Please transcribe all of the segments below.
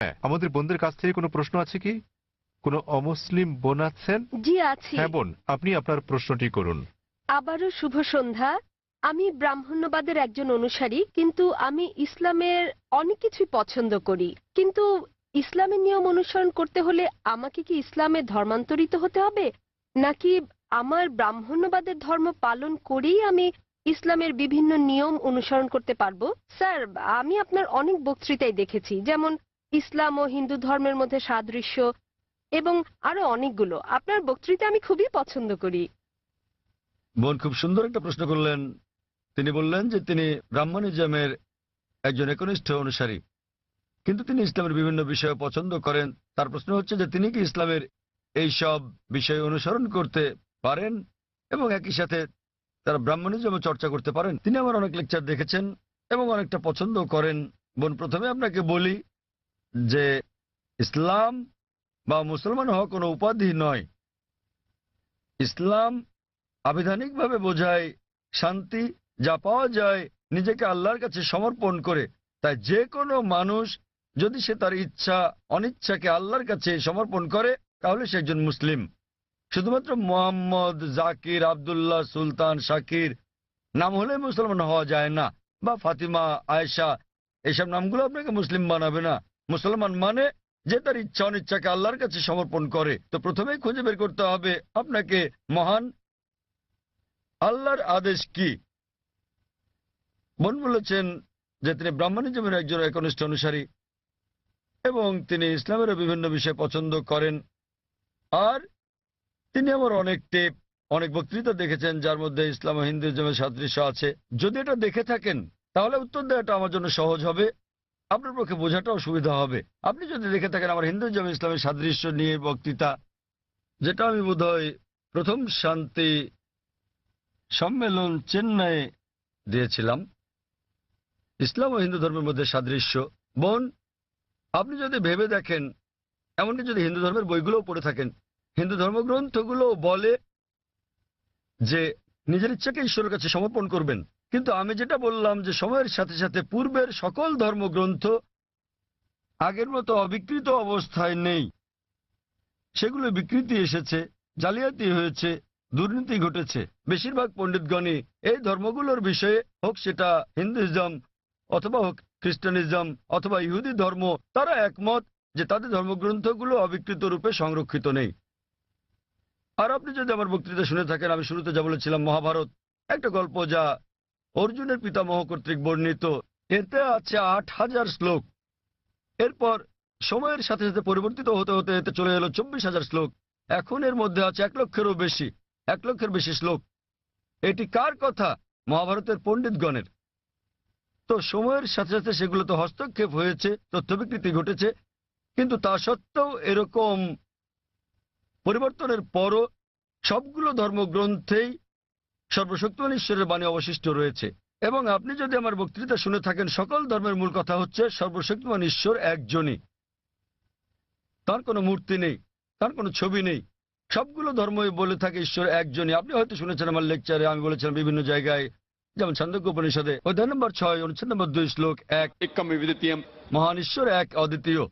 হ্যাঁ। আমাদের বোনদের কাছ থেকে কোনো প্রশ্ন আছে কি? কোনো অমুসলিম বোন আছেন? জি আছি। হ্যাঁ বোন আপনি আপনার প্রশ্নটি করুন। আবারও শুভ সন্ধ্যা। আমি ব্রাহ্মণ্যবাদের একজন অনুসারী কিন্তু আমি ইসলামের অনেক কিছুই পছন্দ করি। কিন্তু ইসলামের নিয়ম অনুসরণ করতে হলে আমাকে কি ইসলামে ধর্মান্তরিত হতে হবে? নাকি আমার ব্রাহ্মণ্যবাদের ধর্ম পালন করেই আমি ইসলামের বিভিন্ন নিয়ম অনুসরণ করতে পারব? স্যার আমি আপনার অনেক বক্তৃতাই দেখেছি। যেমন ইসলাম ও হিন্দু ধর্মের মধ্যে সাদৃশ্য এবং আরও অনেকগুলো। আপনার বক্তৃতা আমি খুবই পছন্দ করি। বোন, খুব সুন্দর একটা প্রশ্ন করলেন। তিনি বললেন যে তিনি ব্রাহ্মণিজমের একজন একনিষ্ঠ অনুসারী, কিন্তু তিনি ইসলামের বিভিন্ন বিষয় পছন্দ করেন। তার প্রশ্ন হচ্ছে যে তিনি কি ইসলামের এই সব বিষয় অনুসরণ করতে পারেন এবং একই সাথে তারা ব্রাহ্মণিজমে চর্চা করতে পারেন? তিনি আমার অনেক লেকচার দেখেছেন এবং অনেকটা পছন্দ করেন। বোন, প্রথমে আপনাকে বলি যে ইসলাম বা মুসলমান হওয়া কোনো উপাধি নয়। ইসলাম আবিধানিকভাবে বোঝায় শান্তি, যা পাওয়া যায় নিজেকে আল্লাহর কাছে সমর্পণ করে। তাই যে কোনো মানুষ যদি সে তার ইচ্ছা, অনিচ্ছাকে আল্লাহর কাছে সমর্পণ করে, তাহলে সে একজন মুসলিম। শুধুমাত্র মোহাম্মদ, জাকির, আবদুল্লাহ, সুলতান, শাকির নাম হলে মুসলমান হওয়া যায় না। বা ফাতিমা, আয়েশা এইসব নামগুলো আপনাকে মুসলিম বানাবে না। মুসলমান মানে যে তার ইচ্ছা অনিচ্ছাকে আল্লাহর কাছে সমর্পণ করে। তো প্রথমেই খুঁজে বের করতে হবে আপনাকে মহান আল্লাহর আদেশ কি? বোন বলেছেন যে তিনি ব্রাহ্মণিজমের একজন একনিষ্ঠ অনুসারী এবং তিনি ইসলামেরও বিভিন্ন বিষয় পছন্দ করেন। আর তিনি আমার অনেক টেপ, অনেক বক্তৃতা দেখেছেন যার মধ্যে ইসলাম ও হিন্দুজমের সাদৃশ্য আছে। যদি এটা দেখে থাকেন, তাহলে উত্তর দেওয়াটা আমার জন্য সহজ হবে। আপনার পক্ষে বোঝাটাও সুবিধা হবে। আপনি যদি দেখে থাকেন আমার হিন্দুজম ইসলামের সাদৃশ্য নিয়ে বক্তৃতা, যেটা আমি বোধহয় প্রথম শান্তি সম্মেলন চেন্নাই দিয়েছিলাম। ইসলাম ও হিন্দু ধর্মের মধ্যে সাদৃশ্য। বোন, আপনি যদি ভেবে দেখেন, এমনকি যদি হিন্দু ধর্মের বইগুলোও পড়ে থাকেন, হিন্দু ধর্মগ্রন্থগুলো বলে যে নিজের ইচ্ছাকে ঈশ্বরের কাছে সমর্পণ করবেন। কিন্তু আমি যেটা বললাম যে সময়ের সাথে সাথে পূর্বের সকল ধর্মগ্রন্থ আগের মতো অবিকৃত অবস্থায় নেই। সেগুলো বিকৃতি এসেছে, জালিয়াতি হয়েছে, দুর্নীতি ঘটেছে। বেশিরভাগ পণ্ডিতগণই এই ধর্মগুলোর বিষয়ে হোক সেটা হিন্দুইজম অথবা হোক খ্রিস্টানিজম অথবা ইহুদি ধর্ম, তারা একমত যে তাদের ধর্মগ্রন্থগুলো অবিকৃত রূপে সংরক্ষিত নেই। আর আপনি যদি আমার বক্তৃতা শুনে থাকেন, আমি শুরুতে যা বলেছিলাম, মহাভারত, একটা গল্প যা অর্জুনের পিতামহ কর্তৃক বর্ণিত। এতে আছে আট হাজার শ্লোক। এরপর সময়ের সাথে সাথে পরিবর্তিত হতে হতে এতে চলে এলো চব্বিশ হাজার শ্লোক। এখন এর মধ্যে আছে এক লক্ষেরও বেশি, এক লক্ষের বেশি শ্লোক। এটি কার কথা? মহাভারতের পণ্ডিতগণের। তো সময়ের সাথে সাথে সেগুলোতে হস্তক্ষেপ হয়েছে তথ্য বিকৃতি ঘটেছে, কিন্তু তা সত্ত্বেও এরকম পরিবর্তনের পরও সবগুলো ধর্মগ্রন্থেই সর্বশক্তিমান ঈশ্বরের বাণী অবশিষ্ট রয়েছে। এবং আপনি যদি আমার বক্তৃতা শুনে থাকেন সকল ধর্মের মূল কথা হচ্ছে সর্বশক্তিমান ঈশ্বর একজনই। তার কোনো মূর্তি নেই তার কোনো ছবি নেই। সবগুলো ধর্মই বলে থাকে ঈশ্বর একজনই। আপনি হয়তো শুনেছেন আমার লেকচারে আমি বলেছিলাম বিভিন্ন জায়গায় যেমন ছন্দজ্ঞ উপনিষদে অধ্যায় নম্বর ছয় অনুচ্ছেদ নম্বর দুই শ্লোক এক মহান ঈশ্বর এক অদ্বিতীয়।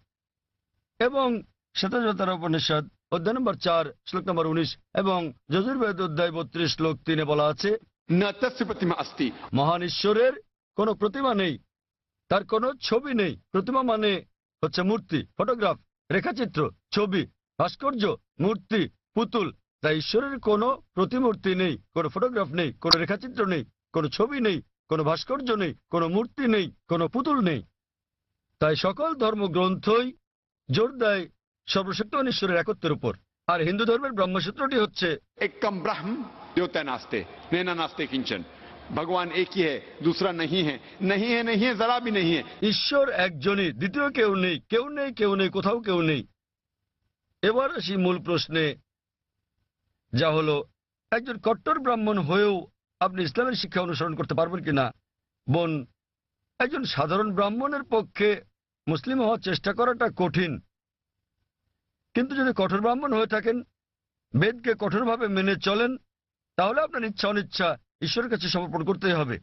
এবং শ্বেতাজতার উপনিষদ অধ্যায় নম্বর চার শ্লোক নম্বর উনিশ এবং যজুর্বেদ অধ্যায় বত্রিশ শ্লোক তিনে বলা আছে মহান ঈশ্বরের কোনো প্রতিমা নেই তার কোন ছবি নেই। প্রতিমা মানে হচ্ছে মূর্তি ফটোগ্রাফ রেখাচিত্র ছবি ভাস্কর্য মূর্তি পুতুল। তাই ঈশ্বরের কোন প্রতিমূর্তি নেই কোন ফটোগ্রাফ নেই কোন রেখাচিত্র নেই কোন ছবি নেই কোন ভাস্কর্য নেই কোন মূর্তি নেই কোন পুতুল নেই। তাই সকল ধর্মগ্রন্থই জোর দেয় সর্বশক্তিমান ঈশ্বরের একত্বের উপর। আর হিন্দু ধর্মের ব্রহ্মসূত্রটি হচ্ছে একম ব্রাহ্ম নাস্তে নেনা নাস্তে ভগবান একই হে নহি হে নহি হে হে জরা ভি নহি হে। ঈশ্বর একজনই দ্বিতীয় কেউ নেই কেউ নেই কেউ নেই কোথাও কেউ নেই। এবার আসি মূল প্রশ্নে যা হলো একজন কট্টর ব্রাহ্মণ হয়েও আপনি ইসলামের শিক্ষা অনুসরণ করতে পারবেন কিনা? বোন একজন সাধারণ ব্রাহ্মণের পক্ষে মুসলিম হওয়ার চেষ্টা করাটা কঠিন। কিন্তু যদি কঠোর ব্রাহ্মণ হয়ে থাকেন, বেদকে কঠোরভাবে মেনে চলেন, তাহলে আপনার ইচ্ছা অনিচ্ছা ঈশ্বরের কাছে সমর্পণ করতেই হবে।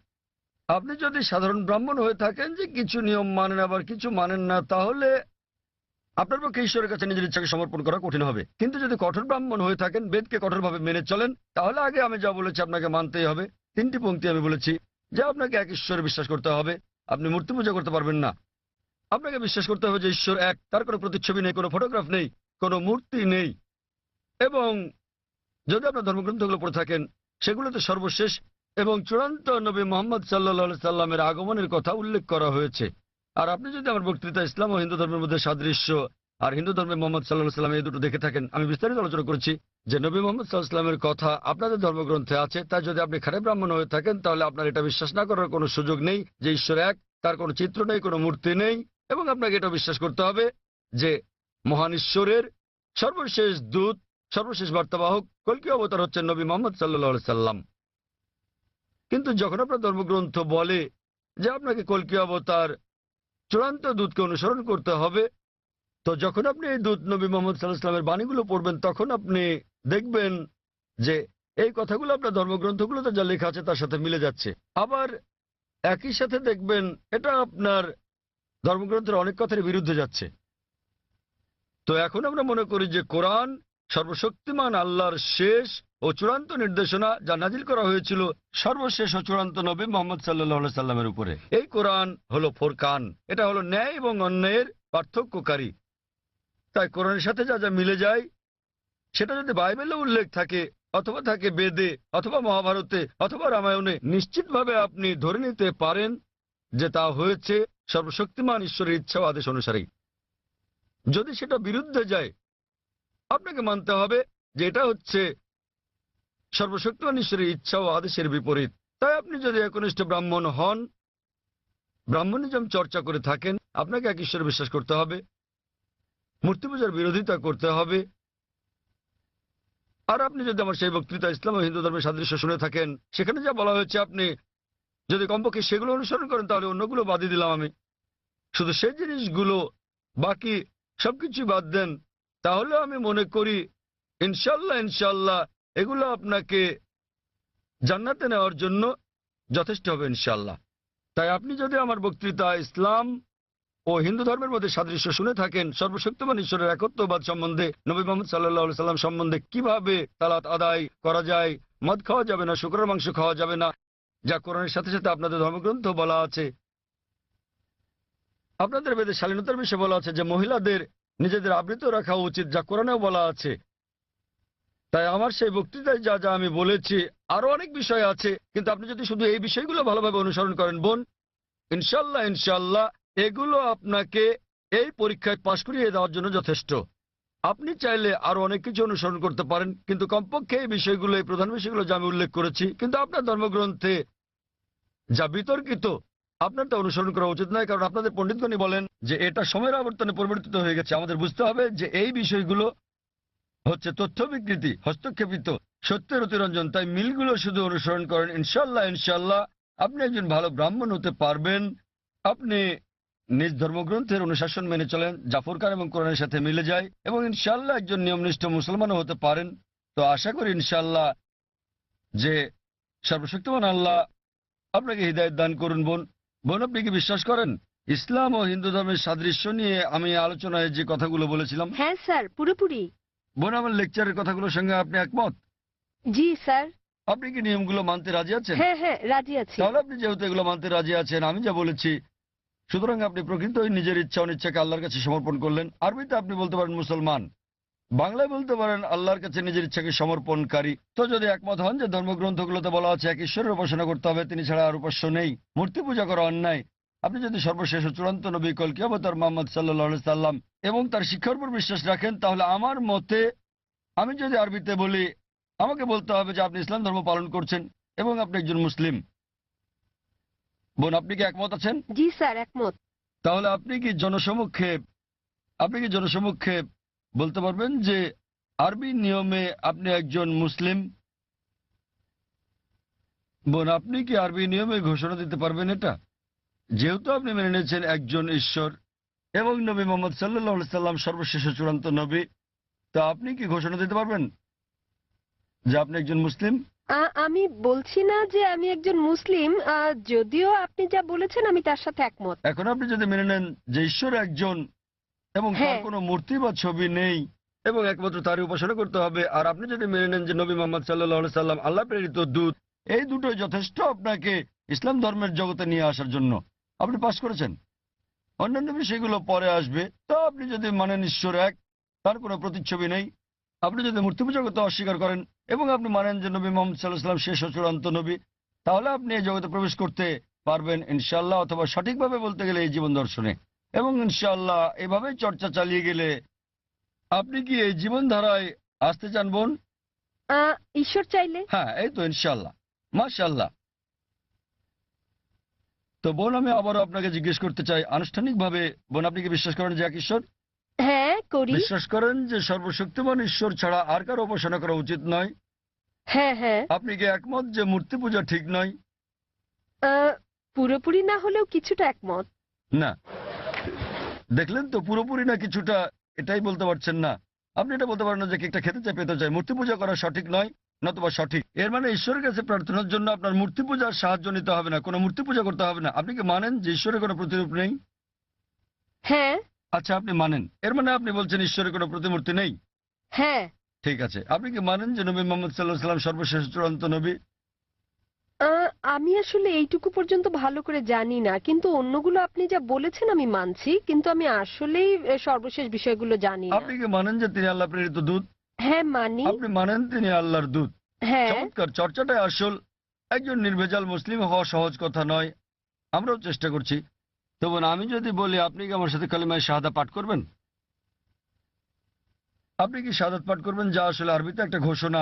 আপনি যদি সাধারণ ব্রাহ্মণ হয়ে থাকেন যে কিছু নিয়ম মানেন আবার কিছু মানেন না, তাহলে আপনার পক্ষে ঈশ্বরের কাছে নিজের ইচ্ছাকে সমর্পণ করা কঠিন হবে। কিন্তু যদি কঠোর ব্রাহ্মণ হয়ে থাকেন, বেদকে কঠোরভাবে মেনে চলেন, তাহলে আগে আমি যা বলেছি আপনাকে মানতেই হবে। তিনটি পংক্তি আমি বলেছি, যে আপনাকে এক ঈশ্বরে বিশ্বাস করতে হবে। আপনি মূর্তি পূজা করতে পারবেন না। আপনাকে বিশ্বাস করতে হবে যে ঈশ্বর এক, তার কোনো প্রতিচ্ছবি নেই, কোনো ফটোগ্রাফ নেই। কোনো মূর্তি নেই। এবং যদি আপনার ধর্মগ্রন্থগুলো পড়ে থাকেন, সেগুলোতে সর্বশেষ এবং চূড়ান্ত নবী মোহাম্মদ সাল্লা সাল্লামের আগমনের কথা উল্লেখ করা হয়েছে। আর আপনি যদি আমার বক্তৃতা ইসলাম ও হিন্দু ধর্মের মধ্যে সাদৃশ্য আর হিন্দু ধর্মে মোহাম্মদ সাল্লাহ সাল্লাম এই দুটো দেখে থাকেন, আমি বিস্তারিত আলোচনা করেছি যে নবী মোহাম্মদ সাল্লাহ সাল্লামের কথা আপনাদের ধর্মগ্রন্থে আছে, তাই যদি আপনি খারে ব্রাহ্মণ হয়ে থাকেন, তাহলে আপনার এটা বিশ্বাস না করার কোনো সুযোগ নেই যে ঈশ্বর এক, তার কোনো চিত্র নেই, কোনো মূর্তি নেই। এবং আপনাকে এটা বিশ্বাস করতে হবে যে মহান ঈশ্বরের সর্বশেষ দূত, সর্বশেষ বার্তাবাহক কলকি অবতার হচ্ছেন নবী মোহাম্মদ সাল্লাহ সাল্লাম। কিন্তু যখন আপনার ধর্মগ্রন্থ বলে যে আপনাকে কলকি অবতার চূড়ান্ত দূতকে অনুসরণ করতে হবে, তো যখন আপনি এই দূত নবী মোহাম্মদ সাল্লাহামের বাণীগুলো পড়বেন, তখন আপনি দেখবেন যে এই কথাগুলো আপনার ধর্মগ্রন্থগুলোতে যা লেখা আছে তার সাথে মিলে যাচ্ছে। আবার একই সাথে দেখবেন এটা আপনার ধর্মগ্রন্থের অনেক কথার বিরুদ্ধে যাচ্ছে। তো এখন আমরা মনে করি যে কোরআন সর্বশক্তিমান আল্লাহর শেষ ও চূড়ান্ত নির্দেশনা যা নাজিল করা হয়েছিল সর্বশেষ ও চূড়ান্ত নবী মোহাম্মদ সাল্লাহ সাল্লামের উপরে। এই কোরআন হলো ফোরকান, এটা হলো ন্যায় এবং অন্যায়ের পার্থক্যকারী। তাই কোরআনের সাথে যা যা মিলে যায়, সেটা যদি বাইবেলে উল্লেখ থাকে, অথবা থাকে বেদে, অথবা মহাভারতে, অথবা রামায়ণে, নিশ্চিতভাবে আপনি ধরে নিতে পারেন যে তা হয়েছে সর্বশক্তিমান ঈশ্বরের ইচ্ছা ও আদেশ অনুসারেই। যদি সেটা বিরুদ্ধে যায়, আপনাকে মানতে হবে যে এটা হচ্ছে সর্বশক্তিমান ঈশ্বরের ইচ্ছা ও আদেশের বিপরীত। তাই আপনি যদি একনিষ্ঠ ব্রাহ্মণ হন, ব্রাহ্মণিজম চর্চা করে থাকেন, আপনাকে এক ঈশ্বরে বিশ্বাস করতে হবে, মূর্তি পূজার বিরোধিতা করতে হবে। আর আপনি যদি আমার সেই বক্তৃতা ইসলাম ও হিন্দু ধর্মের সাদৃশ্য শুনে থাকেন, সেখানে যা বলা হয়েছে আপনি, যদি কমপক্ষে সেগুলো অনুসরণ করেন, তাহলে অন্যগুলো বাদই দিলাম আমি। শুধু সেই জিনিসগুলো বাকি সবকিছু বাদ দেন। তাহলে আমি মনে করি, ইনশাল্লাহ ইনশাল্লাহ, এগুলো আপনাকে জান্নাতে নেওয়ার জন্য যথেষ্ট হবে, ইনশাল্লাহ। তাই আপনি যদি আমার বক্তৃতা ইসলাম ও হিন্দু ধর্মের মধ্যে সাদৃশ্য শুনে থাকেন, সর্বশক্তিমান ঈশ্বরের একত্ববাদ সম্বন্ধে, নবী মোহাম্মদ সাল্লাহ সাল্লাম সম্বন্ধে কীভাবে তালাত আদায় করা যায়, মদ খাওয়া যাবে না, শুক্রের মাংস খাওয়া যাবে না, যা কোরআনের সাথে সাথে আপনাদের ধর্মগ্রন্থ বলা আছে আপনাদের বেদে শালীনতার বিষয়ে বলা আছে যে মহিলাদের নিজেদের আবৃত রাখা উচিত, যা কোরআনেও বলা আছে। তাই আমার সেই বক্তৃতায় যা যা আমি বলেছি, আরও অনেক বিষয় আছে, কিন্তু আপনি যদি শুধু এই বিষয়গুলো ভালোভাবে অনুসরণ করেন, বোন ইনশাল্লাহ ইনশাল্লাহ এগুলো আপনাকে এই পরীক্ষায় পাশ করিয়ে দেওয়ার জন্য যথেষ্ট। আপনি চাইলে আরও অনেক কিছু অনুসরণ করতে পারেন, কিন্তু কমপক্ষে এই বিষয়গুলো, এই প্রধান বিষয়গুলো যা আমি উল্লেখ করেছি, কিন্তু আপনার ধর্মগ্রন্থে যা বিতর্কিত আপনার তা অনুসরণ করা উচিত নয়, কারণ আপনাদের পণ্ডিতগণই বলেন যে এটা সময়ের আবর্তনে পরিবর্তিত হয়ে গেছে। আমাদের বুঝতে হবে যে এই বিষয়গুলো হচ্ছে তথ্য বিকৃতি হস্তক্ষেপিত, সত্যের অতিরঞ্জন। তাই মিলগুলো শুধু অনুসরণ করেন। ইনশাল্লাহ ইনশাল্লাহ আপনি একজন ভালো ব্রাহ্মণ হতে পারবেন। আপনি নিজ ধর্মগ্রন্থের অনুশাসন মেনে চলেন, জাফর খান এবং কোরআনের সাথে মিলে যায় এবং ইনশাল্লাহ একজন নিয়মনিষ্ঠ মুসলমানও হতে পারেন। তো আশা করি ইনশাল্লাহ যে সর্বশক্তিমান আল্লাহ আপনাকে হৃদায়ত দান করুন বোন। বোন আপনি কি বিশ্বাস করেন? ইসলাম ও হিন্দু ধর্মের সাদৃশ্য নিয়ে আমি আলোচনায় যে কথাগুলো বলেছিলাম। হ্যাঁ স্যার পুরোপুরি। বোন আমার লেকচারের কথাগুলোর সঙ্গে আপনি একমত? জি স্যার। আপনি কি নিয়মগুলো মানতে রাজি আছেন? হ্যাঁ হ্যাঁ রাজি আছি। তাহলে আপনি যেহেতু এগুলো মানতে রাজি আছেন আমি যা বলেছি সুতরাং আপনি প্রকৃত নিজের ইচ্ছা অনিচ্ছাকে আল্লাহর কাছে সমর্পণ করলেন। আরবিতে আপনি বলতে পারেন মুসলমান। বাংলায় বলতে পারেন আল্লাহর কাছে নিজের ইচ্ছাকে সমর্পণকারী। তো যদি একমত হন যে ধর্মগ্রন্থগুলোতে বলা আছে এক ঈশ্বরের উপাসনা করতে হবে তিনি ছাড়া আর উপাস্য নেই। মূর্তি পূজা করা অন্যায়। আপনি যদি সর্বশেষ চূড়ান্ত নবী কলকি অবতার মোহাম্মদ সাল্লাহ সাল্লাম এবং তার শিক্ষার উপর বিশ্বাস রাখেন তাহলে আমার মতে আমি যদি আরবিতে বলি আমাকে বলতে হবে যে আপনি ইসলাম ধর্ম পালন করছেন এবং আপনি একজন মুসলিম। বোন আপনি কি একমত আছেন? জি স্যার একমত। তাহলে আপনি কি জনসমক্ষে আপনি কি জনসমক্ষে বলতে পারবেন যে আরবি নিয়মে আপনি একজন মুসলিম বোন আপনি কি আরবি নিয়মে ঘোষণা দিতে পারবেন এটা? যেহেতু আপনি মেনে নিয়েছেন একজন ঈশ্বর এবং নবী মোহাম্মদ সাল্লাহ সাল্লাম সর্বশেষ চূড়ান্ত নবী তা আপনি কি ঘোষণা দিতে পারবেন যে আপনি একজন মুসলিম? আমি বলছি না যে আমি একজন মুসলিম যদিও আপনি যা বলেছেন আমি তার সাথে একমত। এখন আপনি যদি মেনে নেন যে ঈশ্বর একজন এবং তার হ্যাঁ। কোনো মূর্তি বা ছবি নেই। এবং একমাত্র তারই উপাসনা করতে হবে। আর আপনি যদি মেনে নেন যে নবী মোহাম্মদ সাল্লাহ সাল্লাম আল্লাহ প্রেরিত দূত এই দুটোই যথেষ্ট আপনাকে ইসলাম ধর্মের জগতে নিয়ে আসার জন্য। আপনি পাশ করেছেন। অন্যান্য বিষয়গুলো পরে আসবে। তো আপনি যদি মানেন ঈশ্বর এক তার কোনো প্রতিচ্ছবি নেই। আপনি যদি মূর্তি পূজা করতে অস্বীকার করেন এবং আপনি মানেন যে নবী মোহাম্মদ সাল্লাহ সাল্লাম শেষ চূড়ান্ত নবী তাহলে আপনি এই জগতে প্রবেশ করতে পারবেন ইনশাল্লাহ অথবা সঠিকভাবে বলতে গেলে এই জীবন দর্শনে। এবং ইনশাল্লাহ এভাবে চর্চা চালিয়ে গেলে আপনি কি এই জীবনধারায় আসতে চান বোন? ঈশ্বর চাইলে। হ্যাঁ এই তো ইনশাল্লাহ মাশাল্লাহ তো বোন আমি আবারও আপনাকে জিজ্ঞেস করতে চাই আনুষ্ঠানিকভাবে বোন আপনি কি বিশ্বাস করেন যে এক ঈশ্বর? হ্যাঁ করি। বিশ্বাস করেন যে সর্বশক্তিমান ঈশ্বর ছাড়া আর কারও উপাসনা করা উচিত নয়? হ্যাঁ হ্যাঁ। আপনি কি একমত যে মূর্তি পূজা ঠিক নয়? আহ, পুরোপুরি না হলেও কিছুটা একমত। না। দেখলেন তো পুরোপুরি না কিছুটা? এটাই বলতে পারছেন না। আপনি এটা বলতে পারেন না যে কেকটা খেতে চাই পেতে চাই। মূর্তি পূজা করা সঠিক নয় নতুবা সঠিক। এর মানে ঈশ্বরের কাছে প্রার্থনার জন্য আপনার মূর্তি পূজার সাহায্য নিতে হবে না কোনো মূর্তি পূজা করতে হবে না। আপনি কি মানেন যে ঈশ্বরের কোনো প্রতিরূপ নেই? হ্যাঁ। আচ্ছা আপনি মানেন। এর মানে আপনি বলছেন ঈশ্বরের কোনো প্রতিমূর্তি নেই? হ্যাঁ। ঠিক আছে। আপনি কি মানেন যে নবী মোহাম্মদ সাল্লাহ সাল্লাম সর্বশেষ চূড়ান্ত নবী? আহ, আমি আসলে এইটুকু পর্যন্ত ভালো করে জানি না কিন্তু অন্যগুলো আপনি যা বলেছেন আমি মানছি কিন্তু আমি আসলেই আহ, সর্বশেষ বিষয়গুলো জানি না। আপনি কি মানেন যে তিনি আল্লাহ প্রেরিত দূত? হ্যাঁ মানি। আপনি মানেন তিনি আল্লাহর দূত। হ্যাঁ। চমৎকার চর্চাটাই আসল। একজন নির্ভেজাল মুসলিম হওয়া সহজ কথা নয়। আমরাও চেষ্টা করছি। তো বোন আমি যদি বলি আপনি কি আমার সাথে কালিমায় শাহাদা পাঠ করবেন? আপনি কি শাহাদাত পাঠ করবেন? যা আসলে আরবিতে একটা ঘোষণা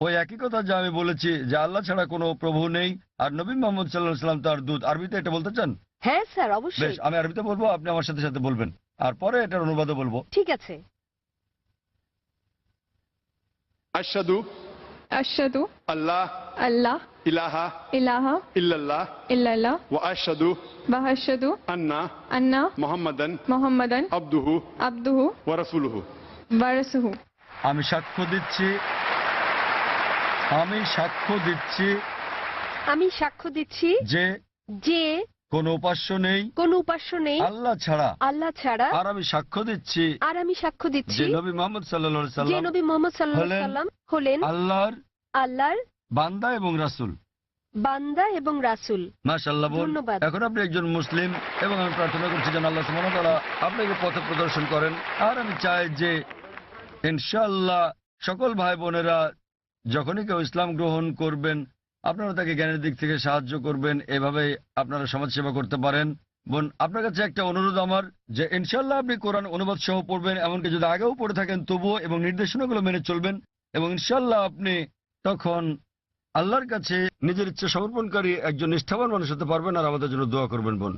ওই একই কথা যা আমি বলেছি যে আল্লাহ ছাড়া কোনো প্রভু নেই। আর নবী মোহাম্মদ সাল্লাহ সাল্লাম তার দুধ আরবিতে এটা বলতে চান? হ্যাঁ স্যার বেশ অবশ্যই আমি আরবিতে বলব আপনি আমার সাথে সাথে বলবেন। আর পরে এটার অনুবাদও বলব। ঠিক আছে। আশাদু আল্লাহ আল্লাহ ইলাহা ইলাহা ইল্লাল্লাহ ইল্লাল্লাহ ওয়া আন্না আন্না মুহাম্মাদান মুহাম্মাদান ওয়া রাসূলুহু। ওয়া রাসূলুহু। আমি সাক্ষ্য দিচ্ছি আমি সাক্ষ্য দিচ্ছি আমি সাক্ষ্য দিচ্ছি যে যে কোন উপাস্য নেই কোন উপাস্য নেই আল্লাহ ছাড়া। আল্লাহ ছাড়া। আর আমি সাক্ষ্য দিচ্ছি আর আমি সাক্ষ্য দিচ্ছি যে নবী মোহাম্মদ সাল্লা যে সাল্লাম নবী মোহাম্মদ সাল্লাহ হলেন সাল্লাম হলেন আল্লাহর আল্লাহর বান্দা এবং রাসুল। বান্দা এবং রাসূল। মাশাল্লাহ বোন ধন্যবাদ। এখন আপনি একজন মুসলিম এবং আমি প্রার্থনা করছি যেন আল্লাহ সুবহানাহু ওয়া তাআলা আপনাকে পথ প্রদর্শন করেন। আর আমি চাই যে ইনশাআল্লাহ সকল ভাই বোনেরা যখনই কেউ ইসলাম গ্রহণ করবেন, আপনারা তাকে জ্ঞানের দিক থেকে সাহায্য করবেন এভাবে আপনারা সমাজ সেবা করতে পারেন। বোন, আপনার কাছে একটা অনুরোধ আমার যে ইনশাল্লাহ আপনি কোরআন অনুবাদ সহ পড়বেন, এমনকি যদি আগেও পড়ে থাকেন, তবুও এবং নির্দেশনাগুলো মেনে চলবেন এবং ইনশাল্লাহ আপনি তখন আল্লাহর কাছে নিজের ইচ্ছা সমর্পণকারী একজন নিষ্ঠাবান মানুষ হতে পারবেন আর আমাদের জন্য দোয়া করবেন, বোন।